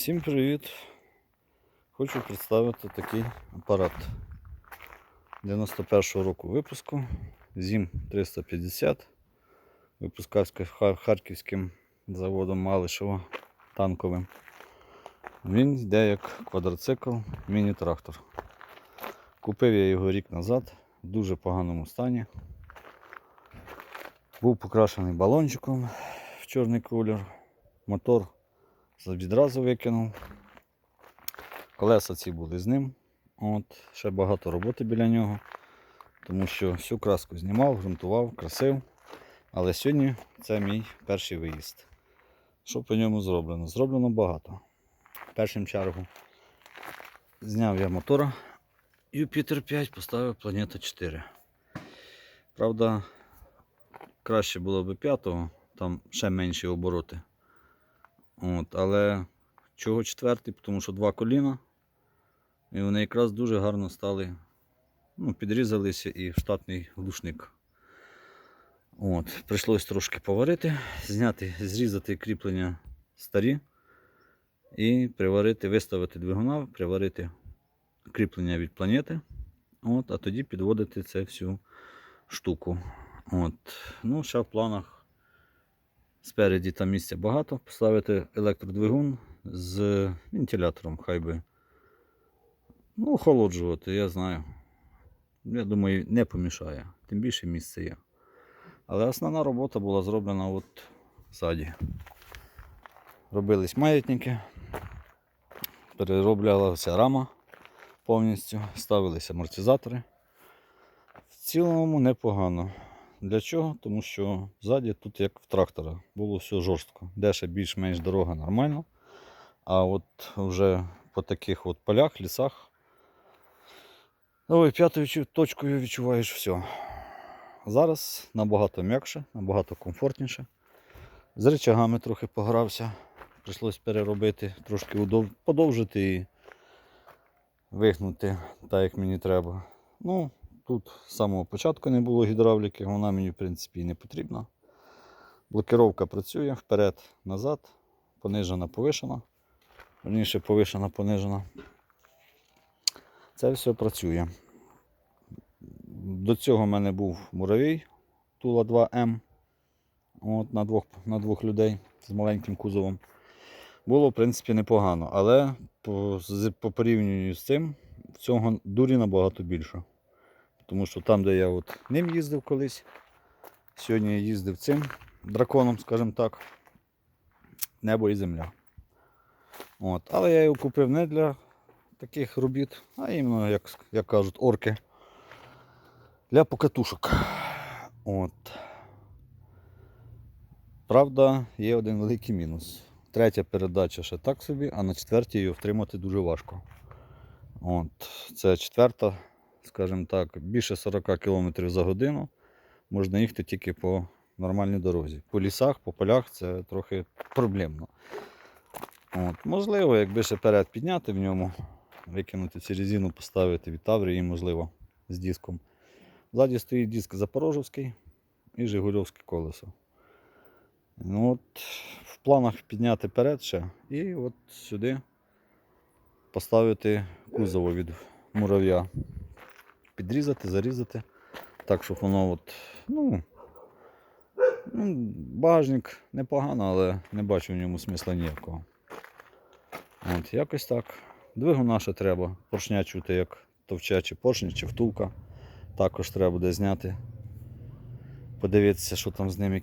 Всім привіт! Хочу представити такий апарат 91-го року випуску ЗІМ 350 випускався харківським заводом Малишево танковим. Він йде як квадроцикл, міні-трактор. Купив я його рік назад в дуже поганому стані. Був покрашений балончиком в чорний колір. Мотор відразу викинув. Колеса ці були з ним. От, ще багато роботи біля нього. Тому що всю краску знімав, ґрунтував, красив. Але сьогодні це мій перший виїзд. Що по ньому зроблено? Зроблено багато. В першим чергу зняв я мотора Юпітер 5, поставив Планета 4. Правда, краще було б 5, там ще менші обороти. От, але чого четвертий? Тому що два коліна. І вони якраз дуже гарно стали, ну, підрізалися і штатний глушник. От, прийшлось трошки поварити, зняти, зрізати кріплення старі і приварити, виставити двигуна, приварити кріплення від планети. От, а тоді підводити це всю штуку. От. Ну, ще в планах Спереді там місця багато. Поставити електродвигун з вентилятором, хай би. Ну, охолоджувати, я знаю. Я думаю, не помішає. Тим більше місце є. Але основна робота була зроблена от ззаді. Робились маятники, перероблялася рама повністю, ставились амортизатори. В цілому непогано. Для чого? Тому що ззаді тут як в трактора було все жорстко. Де ще більш-менш дорога нормально. А от вже по таких от полях, лісах. Ой, п'ятою точкою відчуваєш все. Зараз набагато м'якше, набагато комфортніше. З речагами трохи погрався. Прийшлось переробити, трошки удов... подовжити і вигнути так, як мені треба. Ну, Тут з самого початку не було гідравліки, вона мені в принципі і не потрібна. Блокировка працює вперед, назад, понижена, повишена. Верніше повишена, понижена. Це все працює. До цього в мене був муравій Тула 2М от, на, двох, на двох людей з маленьким кузовом. Було, в принципі, непогано, але по, по порівнянню з цим цього дурі набагато більше. Тому що там, де я от ним їздив колись, сьогодні я їздив цим драконом, скажімо так, небо і земля. От. Але я його купив не для таких робіт, а іменно, як, як кажуть, орки. Для покатушок. От. Правда, є один великий мінус. Третя передача ще так собі, а на четвертій її втримати дуже важко. От. Це четверта скажімо так, більше 40 км за годину можна їхати тільки по нормальній дорозі. По лісах, по полях це трохи проблемно. От. Можливо, якби ще перед підняти в ньому, викинути цю резину, поставити від Таврії, можливо, з диском. Ззаді стоїть диск Запорожівський і Жигульовське колесо. Ну, от, В планах підняти перед ще і от сюди поставити кузово від мурав'я підрізати, зарізати. Так, щоб воно от, ну, ну, багажник непогано, але не бачу в ньому смисла ніякого. От, Якось так. Двигуна ще треба. Поршня чути, як товче, чи поршня, чи втулка. Також треба буде зняти. Подивитися, що там з ним,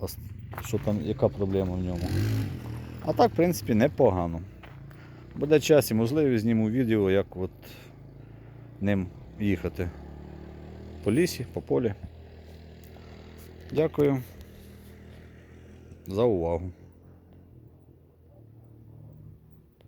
ос- що там, яка проблема в ньому. А так, в принципі, непогано. Буде час і можливість зніму відео, як от ним їхати по лісі, по полі. Дякую за увагу.